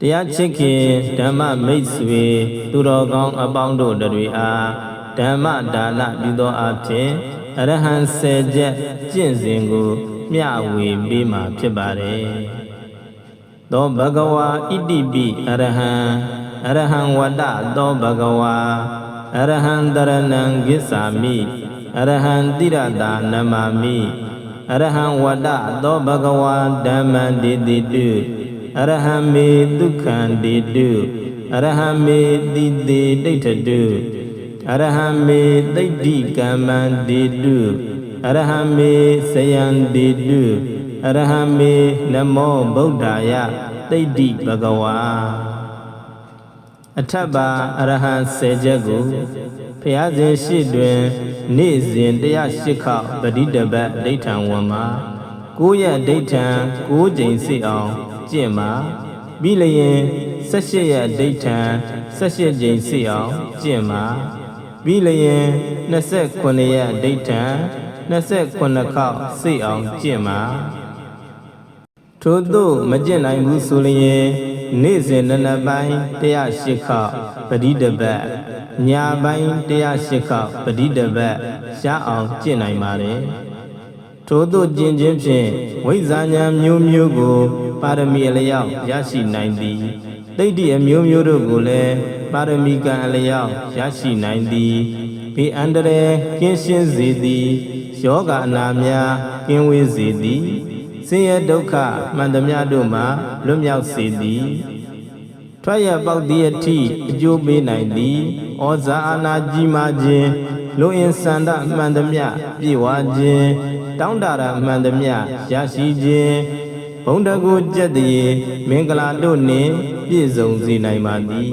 တရားချစ်ခင်ဓမ္မမိတ်ဆွေသူတော်ကောင်းအပေါင်းတို့တွေအားဓမ္မဒါနပြုသောအဖြစ်အရဟံဆယ်ချက်ကျင့်စဉ်ကိုမျှဝေပေးမှာဖြစ်ပါတယ်။သောဘဂဝါဣတိပိအရဟံအရဟံဝတ္တသောဘဂဝါအရဟံတရဏံဂစ္ဆာမိအရဟံတိရတာနမမိအရဟံဝတ္တသောဘဂဝါဓမ္မံဒေတိတု အရဟံမေဒုက္ခံဒေတုအရဟံမေတိတိဒိဋ္ဌတုအရဟံမေသိဋ္ဌိကမ္မံဒေတုအရဟံမေစယံဒေတုအရဟံမေနမောဗုဒ္ဓာယသိဋ္ဌိဘဂဝါအထက်ပါအရဟံ၁၀ချက်ကိုဖျားစဉ်ရှိတွင် နေ့စဉ်108ခေါက်ပဋိတပတ်ဒိဋ္ဌံဝန် မှာ9ရက်ဒိဋ္ဌံ9ကြိမ်စိအောင်ကျင့်မှာပြီးလျင်18ရက်ဒိဋ္ဌံ18ကြိမ်စိအောင်ကျင့်မှာပြီးလျင်29ရက်ဒိဋ္ဌံ29ခေါက်စိအောင်ကျင့်မှာထို့သို့မကျင့်နိုင်ဘူးဆိုလျင်နေ့စဉ်နနက်ပိုင်း108ခေါက်ပဋိတပတ်ညပိုင်း108ခေါက်ပဋိတပတ်ရှားအောင်ကျင့်နိုင်ပါတယ် ထို့သို့ကျင့်ခြင်းဖြင့်ဝိဇ္ဇာဉာဏ်မျိုးမျိုးကို ပါရမီအလျောက်ရရှိနိုင်သည်တိဋ္ဌိအမျိုးမျိုးတို့ကိုလည်းပါရမီကံအလျောက်ရရှိနိုင်သည်ဘေးအန္တရာယ်ကင်းရှင်းစေသည်ယောဂအနာများကင်းဝေးစေသည်ဆင်းရဲဒုက္ခမှန်သမျှတို့မှလွတ်မြောက်စေသည်ထွက်ရပေါက်သည့်အထိအကျိုးပေးနိုင်သည်ဩဇာအာနာကြီးမားခြင်း လူအင်စန္ဒမှန်သမျှပြည့်ဝခြင်းတောင်းတရာမှန်သမျှရရှိခြင်းဘုံတကူကြက်တည်းမင်္ဂလာတို့နှင့်ပြည့်စုံစေနိုင်ပါသည်